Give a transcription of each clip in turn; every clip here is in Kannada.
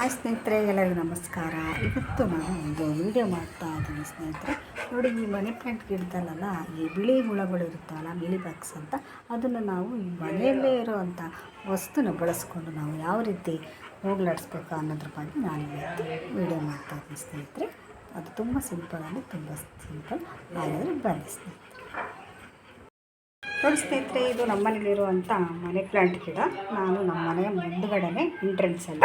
ಹಾಯ್ ಸ್ನೇಹಿತರೆ, ಎಲ್ಲರಿಗೂ ನಮಸ್ಕಾರ. ಇವತ್ತು ನಾನು ಒಂದು ವಿಡಿಯೋ ಮಾಡ್ತಾ ಇದ್ದೀನಿ ಸ್ನೇಹಿತರೆ. ನೋಡಿ, ಈ ಮನೆ ಪ್ಲಾಂಟ್ ಗಿಡದಲ್ಲ ಈ ಬಿಳಿ ಹುಳಗಳು ಇರುತ್ತಲ್ಲ ಮಿಲಿ ಬಾಕ್ಸ್ ಅಂತ, ಅದನ್ನು ನಾವು ಈ ಮನೆಯಲ್ಲೇ ಇರೋವಂಥ ವಸ್ತುನ ಬಳಸ್ಕೊಂಡು ನಾವು ಯಾವ ರೀತಿ ಹೋಗ್ಲಾಡಿಸ್ಬೇಕು ಅನ್ನೋದ್ರ ಬಗ್ಗೆ ನಾನು ಇವತ್ತು ವಿಡಿಯೋ ಮಾಡ್ತಾ ಇದ್ದೀನಿ ಸ್ನೇಹಿತರೆ. ಅದು ತುಂಬ ಸಿಂಪಲ್ ಅಂದರೆ ತುಂಬ ಸಿಂಪಲ್ ಆದರೆ ಬನ್ನಿ ಸ್ನೇಹಿತರೆ. ನೋಡಿ ಸ್ನೇಹಿತರೆ, ಇದು ನಮ್ಮನೇಲಿರುವಂಥ ಮನೆ ಪ್ಲಾಂಟ್ ಗಿಡ. ನಾನು ನಮ್ಮ ಮನೆಯ ಮುಂದುಗಡೆನೇ ಎಂಟ್ರೆನ್ಸಲ್ಲಿ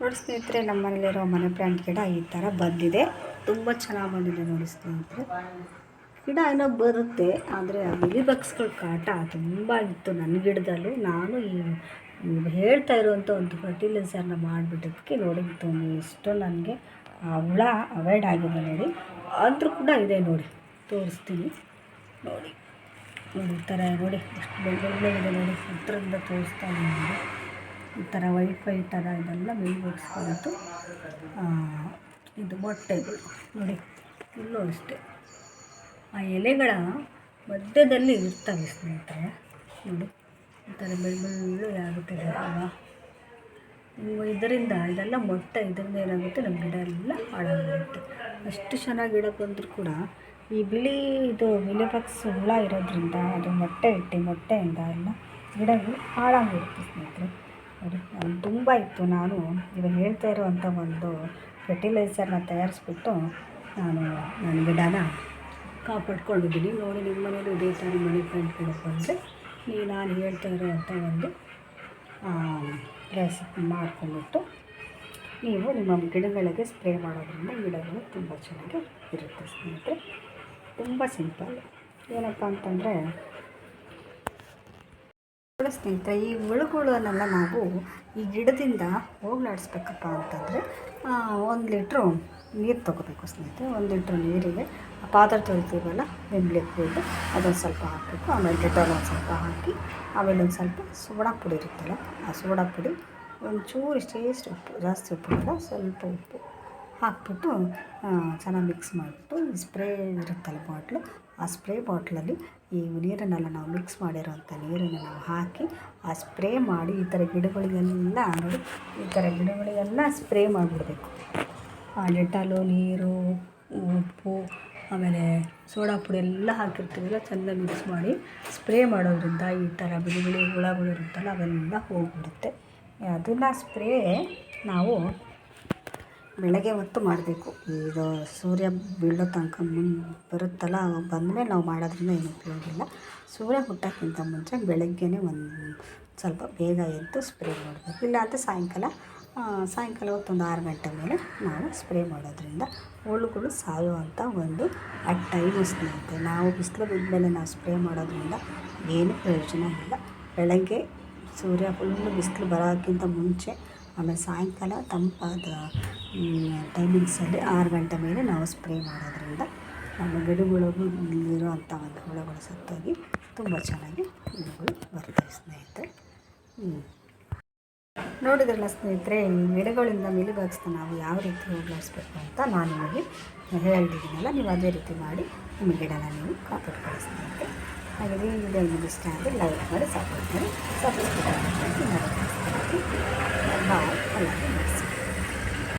ನೋಡಿ ಸ್ನೇಹಿತರೆ ನಮ್ಮ ಮನೇಲಿರೋ ಮನೆ ಪ್ಲಾಂಟ್ ಗಿಡ ಈ ಥರ ಬಂದಿದೆ. ತುಂಬ ಚೆನ್ನಾಗಿ ಬಂದಿದೆ ನೋಡಿ ಸ್ನೇಹಿತರೆ. ಗಿಡ ಏನೋ ಬರುತ್ತೆ, ಆದರೆ ಮಿಲಿ ಬಗ್ಸ್ಗಳ ಕಾಟ ತುಂಬ ಇತ್ತು ನನ್ನ ಗಿಡದಲ್ಲೂ. ನಾನು ಈ ಹೇಳ್ತಾ ಇರುವಂಥ ಒಂದು ಫರ್ಟಿಲೈಸರ್ನ ಮಾಡಿಬಿಟ್ಟಿದ್ದಕ್ಕೆ ನೋಡಿ ಎಷ್ಟು ನನಗೆ ಹುಳ ಅವಾಯ್ಡ್ ಆಗಿದೆ ನೋಡಿ. ಆದರೂ ಕೂಡ ಇದೆ ನೋಡಿ, ತೋರಿಸ್ತೀನಿ. ನೋಡಿ. ನೋಡಿ ಈ ಥರ ನೋಡಿ, ಎಷ್ಟು ಬೆಳ್ಳೆ ಇದೆ ನೋಡಿ, ಹತ್ರದಿಂದ ತೋರಿಸ್ತಾ ಇದ್ದೀನಿ ಈ ಥರ ವೈಟ್ ವೈಟ್ ಥರ ಇದೆಲ್ಲ ಮೇಲ್ಬಿಡಿಸ್ಕೊಂಡು ಇದು ಮೊಟ್ಟೆಗಳು ನೋಡಿ, ಇಲ್ಲೂ ಅಷ್ಟೇ. ಆ ಎಲೆಗಳ ಮಧ್ಯದಲ್ಲಿ ಇರ್ತವೆ ಸ್ನೇಹಿತರೆ. ನೋಡಿ, ಈ ಥರ ಬೆಳ್ಳ ಬೆಳ್ಳುಳ್ಳಿ ಆಗುತ್ತದೆ ಅಲ್ವಾ? ಇದರಿಂದ ಇದೆಲ್ಲ ಮೊಟ್ಟೆ, ಇದರಿಂದ ಏನಾಗುತ್ತೆ? ನಮ್ಮ ಗಿಡ ಎಲ್ಲ ಹಾಳಾಗುತ್ತೆ ಅಷ್ಟು ಚೆನ್ನಾಗಿ ಗಿಡ ಬಂದರೂ ಕೂಡ ಈ ಬಿಳಿ ಇದು ವಿಲೆಬಕ್ಸ್ ಹುಳ ಇರೋದ್ರಿಂದ, ಅದು ಮೊಟ್ಟೆ ಇಟ್ಟು ಮೊಟ್ಟೆಯಿಂದ ಎಲ್ಲ ಗಿಡಗಳು ಹಾಳಾಗಿರುತ್ತೆ ಸ್ನೇಹಿತರೆ. ನೋಡಿ ತುಂಬ ಇತ್ತು. ನಾನು ಇವಾಗ ಹೇಳ್ತಾ ಇರುವಂಥ ಒಂದು ಫರ್ಟಿಲೈಸರ್ನ ತಯಾರಿಸ್ಬಿಟ್ಟು ನಾನು ನನ್ನ ಗಿಡನ ಕಾಪಾಡ್ಕೊಂಡಿದ್ದೀನಿ. ನೋಡಿ, ನಿಮ್ಮ ಮನೇಲಿ ಇದೇ ಥರ ಮನಿ ಕೂಡ ಬಂದರೆ, ನೀವು ನಾನು ಹೇಳ್ತಾ ಇರೋ ಅಂತ ಒಂದು ರೆಸಿಪಿ ಮಾಡ್ಕೊಂಡ್ಬಿಟ್ಟು ನೀವು ನಿಮ್ಮ ಗಿಡಗಳಿಗೆ ಸ್ಪ್ರೇ ಮಾಡೋದ್ರಿಂದ ಗಿಡಗಳು ತುಂಬ ಚೆನ್ನಾಗಿ ಇರುತ್ತೆ ಸ್ನೇಹಿತರೆ. ತುಂಬ ಸಿಂಪಲ್. ಏನಪ್ಪ ಅಂತಂದರೆ ಸ್ನೇಹಿತರೆ, ಈ ಹುಳುಗಳನ್ನೆಲ್ಲ ನಾವು ಈ ಗಿಡದಿಂದ ಹೋಗ್ಲಾಡಿಸ್ಬೇಕಪ್ಪ ಅಂತಂದರೆ ಒಂದು ಲೀಟ್ರು ನೀರು ತೊಗೋಬೇಕು ಸ್ನೇಹಿತರೆ, ಒಂದು ಲೀಟ್ರ್ ನೀರಿಗೆ ಪಾತ್ರೆ ತೊಳಿತೀವಲ್ಲ ವಿಮ್ ಲಿಕ್ವಿಡ್ ಅದೊಂದು ಸ್ವಲ್ಪ ಹಾಕಬೇಕು, ಆಮೇಲೆ ಡೆಟಾಲ್ ಒಂದು ಸ್ವಲ್ಪ ಹಾಕಿ, ಆಮೇಲೆ ಒಂದು ಸ್ವಲ್ಪ ಸೋಡಾ ಪುಡಿ ಇರುತ್ತಲ್ಲ, ಆ ಸೋಡಾ ಪುಡಿ ಒಂಚೂರು ಇಷ್ಟು ಉಪ್ಪು, ಜಾಸ್ತಿ ಉಪ್ಪು ಇಲ್ಲ ಸ್ವಲ್ಪ ಉಪ್ಪು ಹಾಕ್ಬಿಟ್ಟು ಚೆನ್ನಾಗಿ ಮಿಕ್ಸ್ ಮಾಡಿಬಿಟ್ಟು ಸ್ಪ್ರೇ ಇರುತ್ತಲ್ಲ ಬಾಟ್ಲು ಆ ಸ್ಪ್ರೇ ಬಾಟ್ಲಲ್ಲಿ ಈ ನೀರನ್ನೆಲ್ಲ ನಾವು ಮಿಕ್ಸ್ ಮಾಡಿರೋಂಥ ನೀರನ್ನು ನಾವು ಹಾಕಿ ಆ ಸ್ಪ್ರೇ ಮಾಡಿ ಈ ಥರ ಗಿಡಗಳಿಗೆಲ್ಲ ನೋಡಿ, ಈ ಥರ ಗಿಡಗಳಿಗೆಲ್ಲ ಸ್ಪ್ರೇ ಮಾಡಿಬಿಡ್ಬೇಕು. ಆ ಡೆಟಾಲು, ನೀರು, ಉಪ್ಪು, ಆಮೇಲೆ ಸೋಡಾ ಪುಡಿ ಎಲ್ಲ ಹಾಕಿರ್ತೀವಲ್ಲ, ಚೆನ್ನಾಗಿ ಮಿಕ್ಸ್ ಮಾಡಿ ಸ್ಪ್ರೇ ಮಾಡೋದ್ರಿಂದ ಈ ಥರ ಬಿಳಿ ಬಿಳಿ ಹುಳಗಳು ಇರುತ್ತಲ್ಲ, ಅವೆಲ್ಲ ಹೋಗಿಬಿಡುತ್ತೆ. ಅದನ್ನು ಸ್ಪ್ರೇ ನಾವು ಬೆಳಗ್ಗೆ ಹೊತ್ತು ಮಾಡಬೇಕು. ಇದು ಸೂರ್ಯ ಬೀಳೋ ತನಕ ಮುನ್, ಬರುತ್ತಲ್ಲ, ಅವಾಗ ಬಂದಮೇಲೆ ನಾವು ಮಾಡೋದ್ರಿಂದ ಏನು ಉಪಯೋಗ ಇಲ್ಲ. ಸೂರ್ಯ ಹುಟ್ಟೋಕ್ಕಿಂತ ಮುಂಚೆ ಬೆಳಗ್ಗೆನೇ ಒಂದು ಸ್ವಲ್ಪ ಬೇಗ ಎದ್ದು ಸ್ಪ್ರೇ ಮಾಡಬೇಕು. ಇಲ್ಲ ಅಂತ ಸಾಯಂಕಾಲ ಸಾಯಂಕಾಲ ಹೊತ್ತು ಒಂದು ಆರು ಗಂಟೆ ಮೇಲೆ ನಾವು ಸ್ಪ್ರೇ ಮಾಡೋದ್ರಿಂದ ಹುಳುಗಳು ಸಾಯುವಂಥ ಒಂದು ಆ ಟೈಮ್ ಸ್ನೇಹಿತರೆ ನಾವು ಬಿಸಿಲು ಬಿದ್ದ ನಾವು ಸ್ಪ್ರೇ ಮಾಡೋದ್ರಿಂದ ಏನು ಪ್ರಯೋಜನ ಇಲ್ಲ. ಬೆಳಗ್ಗೆ ಸೂರ್ಯ ಫುಲ್ಲು ಬಿಸಿಲು ಬರೋಕ್ಕಿಂತ ಮುಂಚೆ ಆಮೇಲೆ ಸಾಯಂಕಾಲ ತಂಪಾದ ಟೈಮಿಂಗ್ಸಲ್ಲಿ ಆರು ಗಂಟೆ ಮೇಲೆ ನಾವು ಸ್ಪ್ರೇ ಮಾಡೋದ್ರಿಂದ ನಮ್ಮ ಗಿಡಗಳಿಗೂ ಇರುವಂಥ ಒಂದು ಹುಳುಗಳು ಸತ್ತೋಗಿ ತುಂಬ ಚೆನ್ನಾಗಿ ಗಿಡಗಳು ಬರ್ತವೆ ಸ್ನೇಹಿತರೆ. ನೋಡಿದ್ರಲ್ಲ ಸ್ನೇಹಿತರೆ ಗಿಡಗಳಿಂದ ಮಿಲಿಬಾಕ್ಸ್ನ ನಾವು ಯಾವ ರೀತಿ ಹೋಗ್ಲಾಡಿಸ್ಬೇಕು ಅಂತ ನಾನು ನಿಮಗೆ ಹೇಳಿದ್ದೀನಲ್ಲ, ನೀವು ಅದೇ ರೀತಿ ಮಾಡಿ ನಿಮ್ಮ ಗಿಡನ ನೀವು ಕಾಪಾಡ್ಕೊಳ್ಳಿ ಸ್ನೇಹಿತರೆ. ಹಾಗೆ ಈ ವಿಡಿಯೋ ನಿಮಗೆ ಇಷ್ಟ ಆದರೆ ಲೈಕ್ ಮಾಡಿ